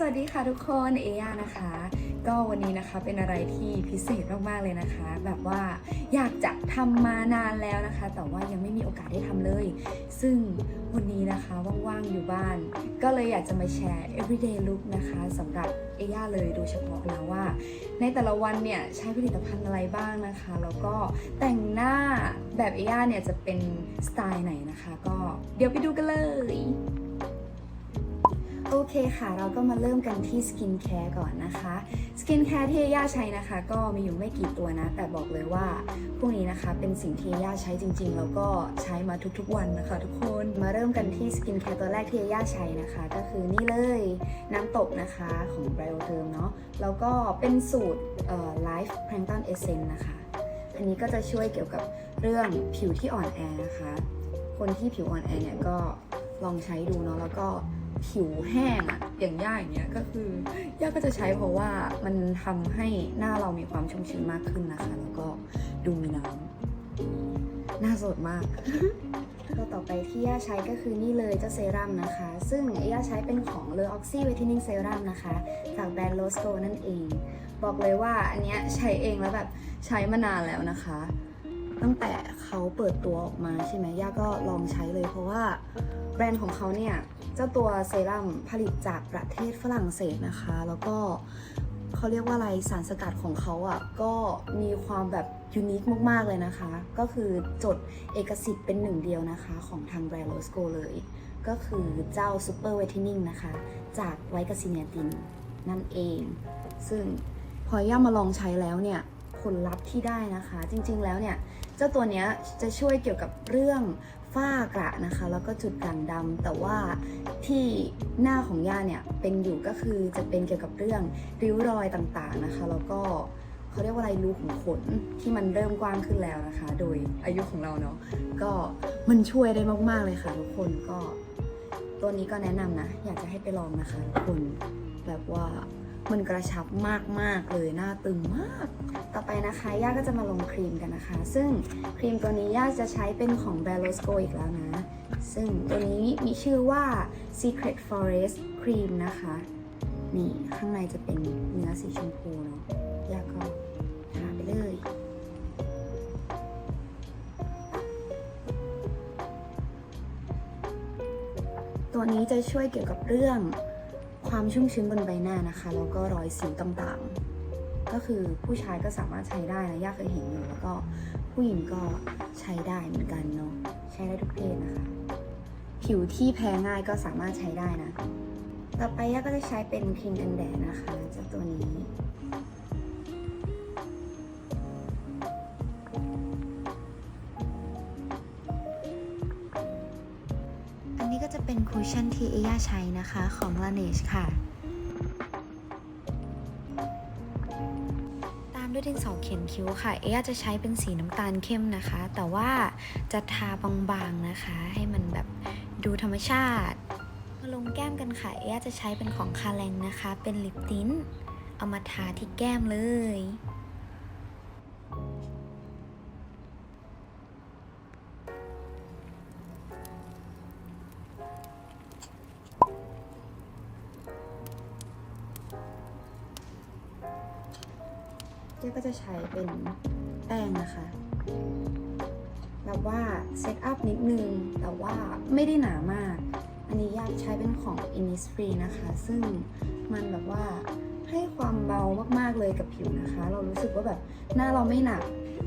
สวัสดีค่ะทุกคนเอย่านะคะ ก็วันนี้นะคะเป็นอะไรที่พิเศษมากๆเลยนะคะ แบบว่าอยากจะทำมานานแล้วนะคะ แต่ว่ายังไม่มีโอกาสได้ทำเลย ซึ่งวันนี้นะคะว่างๆอยู่บ้าน ก็เลยอยากจะมาแชร์ everyday look นะคะสำหรับเอย่าเลยโดยเฉพาะนะว่า ในแต่ละวันเนี่ยใช้ผลิตภัณฑ์อะไรบ้างนะคะ แล้วก็แต่งหน้าแบบเอย่าเนี่ยจะเป็นสไตล์ไหนนะคะ ก็เดี๋ยวไปดูกันเลย โอเคค่ะ เราก็มาเริ่มกันที่สกินแคร์ก่อนนะคะ สกินแคร์ที่ย่าใช้นะคะ ก็มีอยู่ไม่กี่ตัวนะ แต่บอกเลยว่าพวกนี้นะคะเป็นสิ่งที่ย่าใช้จริงๆ แล้วก็ใช้มาทุกๆวันนะคะ ทุกคน มาเริ่มกันที่สกินแคร์ตัวแรกที่ย่าใช้นะคะ ก็คือนี่เลยน้ำตกนะคะของ b r i o t e r m เนาะ แล้วก็เป็นสูตรเอ่อ Life Plankton Essence นะคะ อันนี้ก็จะช่วยเกี่ยวกับเรื่องผิวที่อ่อนแอนะคะ คนที่ผิวอ่อนแอเนี่ยก็ลองใช้ดูเนาะ แล้วก็ ผิวแห้งอะอย่างย่าอย่างเงี้ยก็คือย่าก็จะใช้เพราะว่ามันทำให้หน้าเรามีความชุ่มชื้นมากขึ้นนะคะ แล้วก็ดูมีน้ำหน้าสดมากตัวต่อไปที่ย่าใช้ก็คือนี่เลยเจ้าเซรั่มนะคะ ซึ่งย่าใช้เป็นของเลอออกซี่เวท e นิ่งเซรั่มนะคะ จากแบรนด์โลสโกนั่นเอง บอกเลยว่าอันเนี้ยใช้เองแล้วแบบใช้มานานแล้วนะคะ ตั้งแต่เขาเปิดตัวออกมาใช่ไหมย่าก็ลองใช้เลยเพราะว่าแบรนด์ของเขาเนี่ย เจ้าตัวเซรั่มผลิตจากประเทศฝรั่งเศสนะคะ แล้วก็เขาเรียกว่าอะไรสารสกัดของเขาอะ่ะก็มีความแบบยูนิคมาก ๆ เลยนะคะ ก็คือจดเอกสิทธิ์เป็นหนึ่งเดียวนะคะ ของทางแบรนด์โลสโกเลย ก็คือเจ้าซูเปอร์เวท e นิ่งนะคะ จากไวกาซิเนียตินนั่นเอง ซึ่งพอย่ามาลองใช้แล้วเนี่ยผลลัพธ์ที่ได้นะคะ จริงๆแล้วเนี่ย เจ้าตัวเนี้ยจะช่วยเกี่ยวกับเรื่อง ฝ้ากระนะคะ แล้วก็จุดด่างดำแต่ว่าที่หน้าของย่าเนี่ยเป็นอยู่ก็คือจะเป็นเกี่ยวกับเรื่องริ้วรอยต่างๆนะคะ แล้วก็เขาเรียกว่าอะไรรูขุมขนที่มันเริ่มกว้างขึ้นแล้วนะคะ โดยอายุของเราเนาะก็มันช่วยได้มากๆเลยค่ะทุกคนก็ตัวนี้ก็แนะนำนะ อยากจะให้ไปลองนะคะทุกคนแบบว่า มันกระชับมากๆเลยหน้าตึงมาก ต่อไปนะคะย่าก็จะมาลงครีมกันนะคะ ซึ่งครีมตัวนี้ย่าจะใช้เป็นของ b a r o s c o อีกแล้วนะ ซึ่งตัวนี้มีชื่อว่า Secret Forest Cream นะคะ นี่ข้างในจะเป็นเนื้อสีชมพูเนาะย่าก็ทาไปเลยตัวนี้จะช่วยเกี่ยวกับเรื่อง ความชุ่มชื้นบนใบหน้านะคะ แล้วก็รอยสิวต่างๆ ก็คือผู้ชายก็สามารถใช้ได้นะย่าเคยเห็นอยู่แล้วก็ผู้หญิงก็ใช้ได้เหมือนกันเนาะใช้ได้ทุกเพศนะคะ ผิวที่แพ้ง่ายก็สามารถใช้ได้นะ ต่อไปย่าก็จะใช้เป็นครีมกันแดดนะคะจากตัวนี้ คุชชั่นที่เอยาใช้นะคะของ Laneige ค่ะ ตามด้วยดินสอเขียนคิ้วค่ะ เอยาจะใช้เป็นสีน้ำตาลเข้มนะคะ แต่ว่าจะทาบางๆนะคะ ให้มันแบบดูธรรมชาติมาลงแก้มกันค่ะ เอยาจะใช้เป็นของคาแรงนะคะ เป็นลิปติ้นเอามาทาที่แก้มเลย ก็จะใช้เป็นแป้งนะคะ แบบว่าเซตอัพนิดนึง แต่ว่าไม่ได้หนามาก อันนี้ยากใช้เป็นของ Innisfree นะคะ ซึ่งมันแบบว่าให้ความเบามากๆเลยกับผิวนะคะ เรารู้สึกว่าแบบหน้าเราไม่หนัก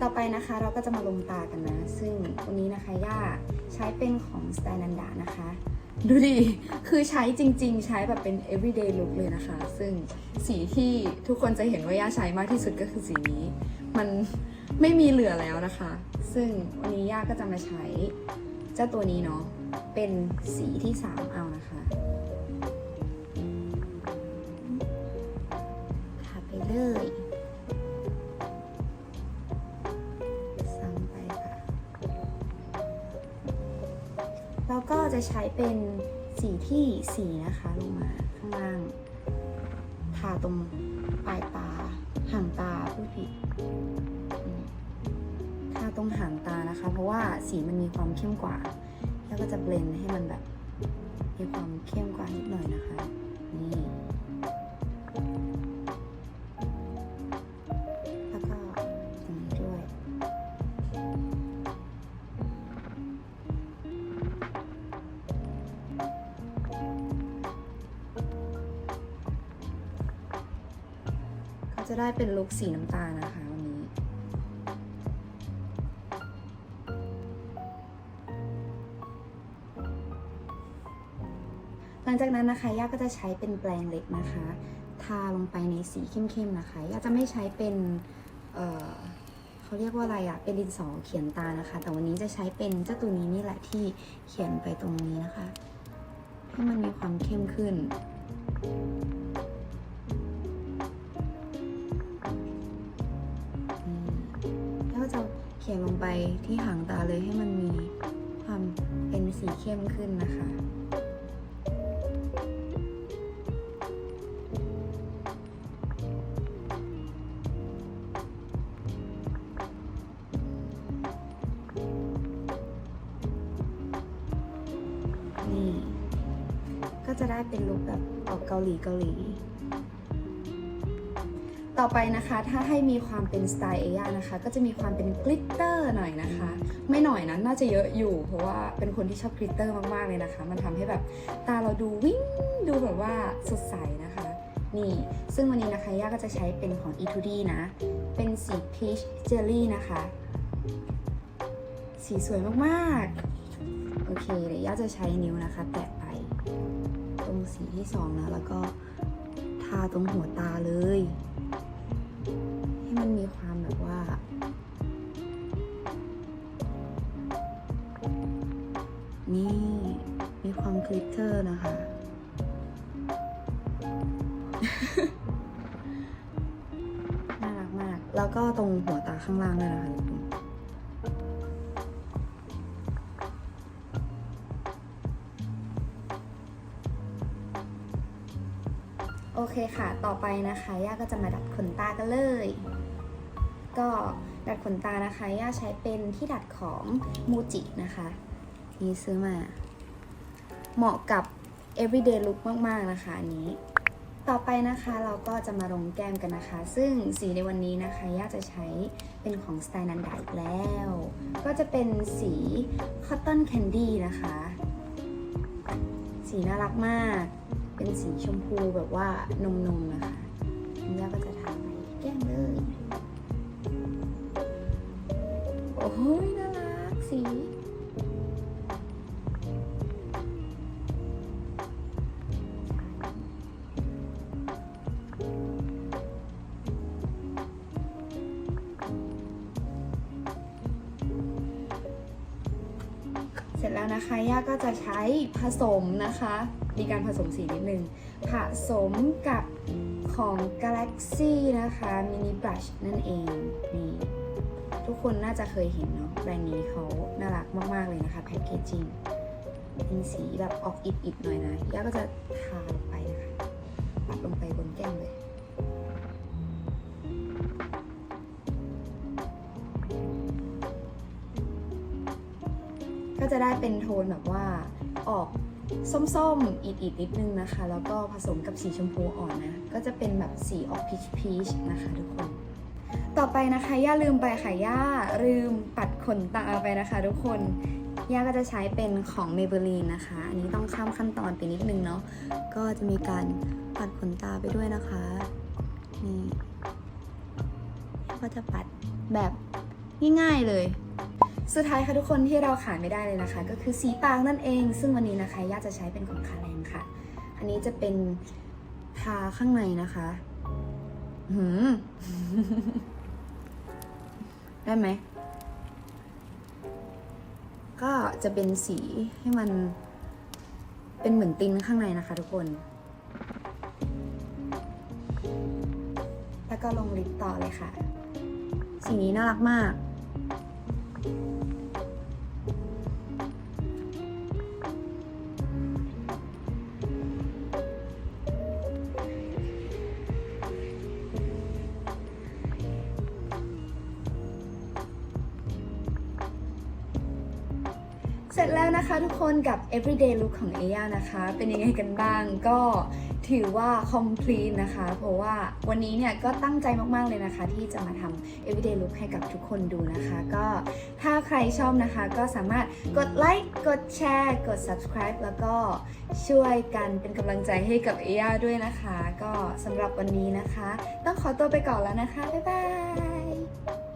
ต่อไปนะคะเราก็จะมาลงตากันนะ ซึ่งวันนี้นะคะย่าใช้เป็นของ s t y l a n d a นะคะ ดูดิ คือใช้จริง ๆ ใช้แบบเป็น everyday look เลยนะคะ ซึ่งสีที่ทุกคนจะเห็นว่าย่าใช้มากที่สุดก็คือสีนี้ มันไม่มีเหลือแล้วนะคะ ซึ่งวันนี้ย่าก็จะมาใช้เจ้าตัวนี้เนาะ เป็นสีที่ 3 เอานะคะทาไปเลย แล้วก็จะใช้เป็นสีที่สีนะคะลงมาข้างล่าง ทาตรงปลายตาห่างตาพูดผิดทาตรงห่างตานะคะ เพราะว่าสีมันมีความเข้มกว่า แล้วก็จะเบลนให้มันแบบมีความเข้มกว่านิดหน่อยนะคะ นี่ จะได้เป็นลุคสีน้ำตาลนะคะวันนี้ หลังจากนั้นนะคะย่าก็จะใช้เป็นแปรงเล็กนะคะ ทาลงไปในสีเข้มๆนะคะย่าจะไม่ใช้เป็นเเขาเรียกว่าอะไรอะเป็นดินสอเขียนตานะคะ แต่วันนี้จะใช้เป็นเจ้าตัวนี้นี่แหละที่เขียนไปตรงนี้นะคะให้มันมีความเข้มขึ้นแล้ ขียนลงไปที่หางตาเลยให้มันมีความเป็นสีเข้มขึ้นนะคะนี่ก็จะได้เป็นลุคแบบออกเกาหลีเกาหลี ต่อไปนะคะ ถ้าให้มีความเป็นสไตล์เอยานะคะ ก็จะมีความเป็นกลิตเตอร์หน่อยนะคะ ไม่หน่อยนะน่าจะเยอะอยู่ เพราะว่าเป็นคนที่ชอบกลิตเตอร์มากๆเลยนะคะ มันทำให้แบบตาเราดูวิ่งดูแบบว่าสดใสนะคะ นี่ ซึ่งวันนี้นะคะย่าก็จะใช้เป็นของ e 2 d นะ เป็นสี peach jelly นะคะ สีสวยมากๆ โอเคเดี๋ยวย่าจะใช้นิ้วนะคะ แตะไป ตรงสีที่สองนะแล้วก็ทาตรงหัวตาเลย ให้มันมีความแบบว่า นี่มีความกลิตเตอร์นะคะ น่ารักมาก แล้วก็ตรงหัวตาข้างล่างด้วยนะคะ เคค่ะ ต่อไปนะคะ ย่าก็จะมาดัดขนตากันเลย ก็ดัดขนตานะคะ ย่าใช้เป็นที่ดัดของมูจินะคะ นี่ซื้อมา เหมาะกับ everyday look มาก ๆ นะคะอันนี้ ต่อไปนะคะเราก็จะมาลงแก้มกันนะคะ ซึ่งสีในวันนี้นะคะ ย่าจะใช้เป็นของสไตล์นันดาอีกแล้ว ก็จะเป็นสี cotton candy นะคะ สีน่ารักมาก เป็นสีชมพูแบบว่านมๆนะคะย่าก็จะทาไปที่แก้มเลย โอ้ยน่ารักสีเสร็จแล้วนะคะ ย่าก็จะใช้ผสมนะคะ มีการผสมสีนิดนึง ผสมกับของ Galaxy นะคะมินิบ r ัชนั่นเองนี่ทุกคนน่าจะเคยเห็นเนาะแบรนด์นี้เขาน่ารักมาก ๆ เลยนะคะแพคเกจจิ้งเป็นสีแบบออกอิดๆหน่อยนะย่าก็จะทาลงไปนะคะปัดลงไปบนแก้มเลยก็จะได้เป็นโทนแบบว่าออก ส้มๆอีดๆนิดนึงนะคะ แล้วก็ผสมกับสีชมพูอ่อนนะ ก็จะเป็นแบบสีออกพีชพีชนะคะทุกคน ต่อไปนะคะย่าลืมไปค่ะย่าลืมปัดขนตาไปนะคะทุกคนย่าก็จะใช้เป็นของ Maybelline นะคะ อันนี้ต้องข้ามขั้นตอนไปนิดนึงเนาะ ก็จะมีการปัดขนตาไปด้วยนะคะ นี่ก็จะปัดแบบง่ายๆเลย สุดท้ายค่ะทุกคนที่เราขาดไม่ได้เลยนะคะ ก็คือสีปากนั่นเอง ซึ่งวันนี้นะคะย่าจะใช้เป็นของคาแรงค่ะ อันนี้จะเป็นทาข้างในนะคะหืมได้ไหม ก็จะเป็นสีให้มันเป็นเหมือนติ้นข้างในนะคะทุกคน แล้วก็ลงลิปต่อเลยค่ะ สีนี้น่ารักมาก เสร็จแล้วนะคะทุกคนกับ everyday look ของเอย่านะคะ เป็นยังไงกันบ้างก็ถือว่า complete นะคะ เพราะว่าวันนี้เนี่ยก็ตั้งใจมากๆเลยนะคะ ที่จะมาทำ everyday look ให้กับทุกคนดูนะคะ ก็ถ้าใครชอบนะคะ ก็สามารถกดไลค์กดแชร์กด subscribe แล้วก็ช่วยกันเป็นกำลังใจให้กับเอย่าด้วยนะคะ ก็สำหรับวันนี้นะคะ ต้องขอตัวไปก่อนแล้วนะคะ บ๊ายบาย